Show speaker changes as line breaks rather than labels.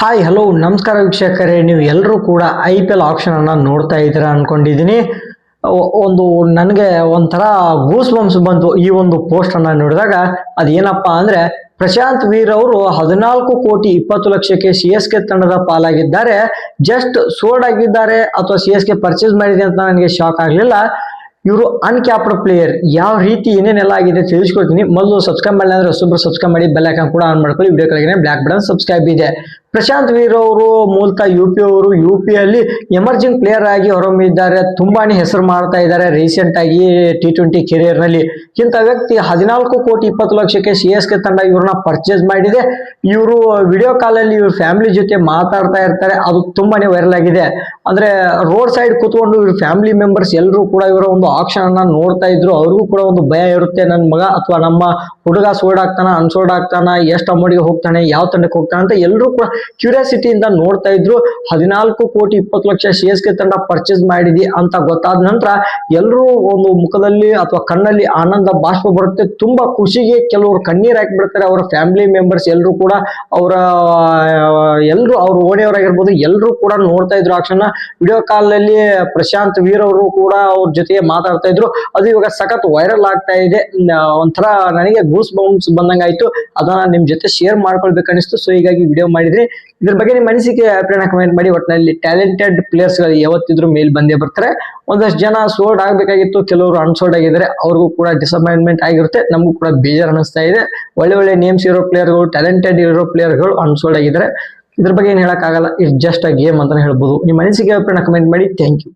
Hi hello ನಮಸ್ಕಾರ ವೀಕ್ಷಕರೇ. ನೀವು ಎಲ್ಲರೂ ಕೂಡ ಐ ಪಿ ಎಲ್ ಆಪ್ಷನನ್ನು ನೋಡ್ತಾ ಇದ್ದೀರಾ ಅನ್ಕೊಂಡಿದ್ದೀನಿ. ಒಂದು ನನಗೆ ಒಂಥರ ಗೂಸ್ ಬಂಪ್ಸ್ ಬಂತು ಈ ಒಂದು ಪೋಸ್ಟ್ ಅನ್ನ ನೋಡಿದಾಗ. ಅದೇನಪ್ಪ ಅಂದ್ರೆ, ಪ್ರಶಾಂತ್ ವೀರ್ ಅವರು ಹದಿನಾಲ್ಕು ಕೋಟಿ ಇಪ್ಪತ್ತು ಲಕ್ಷಕ್ಕೆ ಸಿ ಎಸ್ ಕೆ ತಂಡದ ಪಾಲಾಗಿದ್ದಾರೆ. ಜಸ್ಟ್ ಸೋಲ್ಡ್ ಆಗಿದ್ದಾರೆ ಅಥವಾ ಸಿ ಎಸ್ ಕೆ ಪರ್ಚೇಸ್ ಮಾಡಿದೆ ಅಂತ ನನಗೆ ಶಾಕ್ ಆಗಲಿಲ್ಲ. ಇವರು ಅನ್ಕ್ಯಾಪ್ಡ್ ಪ್ಲೇಯರ್ ಯಾವ ರೀತಿ ಏನೇನೆಲ್ಲ ಆಗಿದೆ ತಿಳಿಸ್ಕೊಡ್ತೀನಿ. ಮೊದಲು ಸಬ್ಸ್ಕ್ರೈಬ್ ಮಾಡಿಲ್ಲ ಅಂದ್ರೆ ಹೊಸಬ್ರು ಸಬ್ಸ್ಕ್ರೈಬ್ ಮಾಡಿ ಬೆಲ್ ಐಕಾನ್ ಕೂಡ ಆನ್ ಮಾಡ್ಕೊಳ್ಳಿ. ವಿಡಿಯೋ ಕೆಳಗೆ ಬ್ಲಾಕ್ ಬಟನ್ ಸಬ್ಸ್ಕ್ರೈಬ್ ಇದೆ. ಪ್ರಶಾಂತ್ ವೀರ್ ಅವರು, ಮೂಲತಃ ಯು ಪಿ ಅವರು ಯು ಪಿ ಅಲ್ಲಿ ಎಮರ್ಜಿಂಗ್ ಪ್ಲೇಯರ್ ಆಗಿ ಹೊರಹೊಮ್ಮಿದ್ದಾರೆ ತುಂಬಾನೇ ಹೆಸರು ಮಾಡ್ತಾ ಇದ್ದಾರೆ ರೀಸೆಂಟ್ ಆಗಿ ಟಿ ಟ್ವೆಂಟಿ ಕೆರಿಯರ್ನಲ್ಲಿ. ಇಂಥ ವ್ಯಕ್ತಿ ಹದಿನಾಲ್ಕು ಕೋಟಿ ಇಪ್ಪತ್ತು ಲಕ್ಷಕ್ಕೆ ಸಿ ಎಸ್ ಕೆ ತಂಡ ಇವ್ರನ್ನ ಪರ್ಚೇಸ್ ಮಾಡಿದೆ. ಇವರು ವಿಡಿಯೋ ಕಾಲ್ ಅಲ್ಲಿ ಇವ್ರ ಫ್ಯಾಮಿಲಿ ಜೊತೆ ಮಾತಾಡ್ತಾ ಇರ್ತಾರೆ. ಅದು ತುಂಬಾನೇ ವೈರಲ್ ಆಗಿದೆ. ಅಂದ್ರೆ ರೋಡ್ ಸೈಡ್ ಕೂತ್ಕೊಂಡು ಇವ್ರ ಫ್ಯಾಮಿಲಿ ಮೆಂಬರ್ಸ್ ಎಲ್ಲರೂ ಕೂಡ ಇವರ ಒಂದು ಆಕ್ಷನ್ ಅನ್ನ ನೋಡ್ತಾ ಇದ್ರು. ಅವ್ರಿಗೂ ಕೂಡ ಒಂದು ಭಯ ಇರುತ್ತೆ. ನನ್ನ ಮಗ ಅಥವಾ ನಮ್ಮ ಹುಡುಗ ಸೋಲ್ಡ್ ಆಗ್ತಾನ ಅನ್ಸೋಲ್ಡ್ ಆಗ್ತಾನ, ಎಷ್ಟು ಅಮೌಂಟ್ಗೆ ಹೋಗ್ತಾನೆ, ಯಾವ ತಂಡಕ್ಕೆ ಹೋಗ್ತಾನೆ ಅಂತ ಎಲ್ಲರೂ ಕೂಡ ಕ್ಯೂರಿಯಾಸಿಟಿಯಿಂದ ನೋಡ್ತಾ ಇದ್ರು, ಹದಿನಾಲ್ಕು ಕೋಟಿ ಇಪ್ಪತ್ತು ಲಕ್ಷ ಶೇರ್ಸ್ಗೆ ತಂಡ ಪರ್ಚೇಸ್ ಮಾಡಿದಿ ಅಂತ ಗೊತ್ತಾದ ನಂತರ ಎಲ್ಲರೂ ಒಂದು ಮುಖದಲ್ಲಿ ಅಥವಾ ಕಣ್ಣಲ್ಲಿ ಆನಂದ ಬಾಷ್ಪ ಬರುತ್ತೆ. ತುಂಬಾ ಖುಷಿಗೆ ಕೆಲವರು ಕಣ್ಣೀರ್ ಹಾಕಿಬಿಡ್ತಾರೆ, ಅವರ ಫ್ಯಾಮಿಲಿ ಮೆಂಬರ್ಸ್ ಎಲ್ಲರೂ ಕೂಡ, ಅವರ ಎಲ್ಲರೂ ಅವ್ರ ಓಣೆಯವರಾಗಿರ್ಬೋದು ಎಲ್ಲರೂ ಕೂಡ ನೋಡ್ತಾ ಇದ್ರು ಆಕ್ಷನ್ ವಿಡಿಯೋ ಕಾಲಲ್ಲಿ ಪ್ರಶಾಂತ್ ವೀರ್ ಅವರು ಕೂಡ ಅವ್ರ ಜೊತೆಗೆ ಮಾತಾಡ್ತಾ ಇದ್ರು. ಅದು ಇವಾಗ ಸಖತ್ ವೈರಲ್ ಆಗ್ತಾ ಇದೆ. ಒಂಥರ ನನಗೆ ಗೂಸ್ ಬೌನ್ಸ್ ಬಂದಂಗಾಯ್ತು. ಅದನ್ನ ನಿಮ್ ಜೊತೆ ಶೇರ್ ಮಾಡ್ಕೊಳ್ಬೇಕು ಅನಿಸ್ತು ಸೊ ಹೀಗಾಗಿ ವಿಡಿಯೋ ಮಾಡಿದ್ರಿ. ಇದ್ರ ಬಗ್ಗೆ ನಿಮ್ಮ ಅನಿಸಿಕೆ ಅಭಿಪ್ರಾಯ ಕಮೆಂಟ್ ಮಾಡಿ. ಒಟ್ಟಿನಲ್ಲಿ ಟ್ಯಾಲೆಂಟೆಡ್ ಪ್ಲೇಯರ್ಸ್ಗಳು ಯಾವತ್ತಿದ್ರು ಮೇಲ್ ಬಂದೇ ಬರ್ತಾರೆ. ಒಂದಷ್ಟು ಜನ ಸೋಲ್ಡ್ ಆಗ್ಬೇಕಾಗಿತ್ತು, ಕೆಲವರು ಅನ್ಸೋಲ್ಡ್ ಆಗಿದ್ದಾರೆ. ಅವ್ರಿಗೂ ಕೂಡ ಡಿಸಪಾಯಿಂಟ್ಮೆಂಟ್ ಆಗಿರುತ್ತೆ. ನಮಗೂ ಕೂಡ ಬೇಜಾರು ಅನಿಸ್ತಾ ಇದೆ. ಒಳ್ಳೆ ಒಳ್ಳೆ ನೇಮ್ಸ್ ಇರೋ ಪ್ಲೇಯರ್ಗಳು ಟ್ಯಾಲೆಂಟೆಡ್ ಇರೋ ಪ್ಲೇಯರ್ಗಳು ಅನ್ಸೋಲ್ಡ್ ಆಗಿದ್ದಾರೆ. ಇದ್ರ ಬಗ್ಗೆ ಏನ್ ಹೇಳಕ್ಕಾಗಲ್ಲ. ಇಟ್ಸ್ ಜಸ್ಟ್ ಅ ಗೇಮ್ ಅಂತಾನೆ ಹೇಳ್ಬೋದು. ನಿಮ್ಮ ಅನಿಸಿಕೆ ಅಭಿಪ್ರಾಯ ಕಮೆಂಟ್ ಮಾಡಿ. Thank you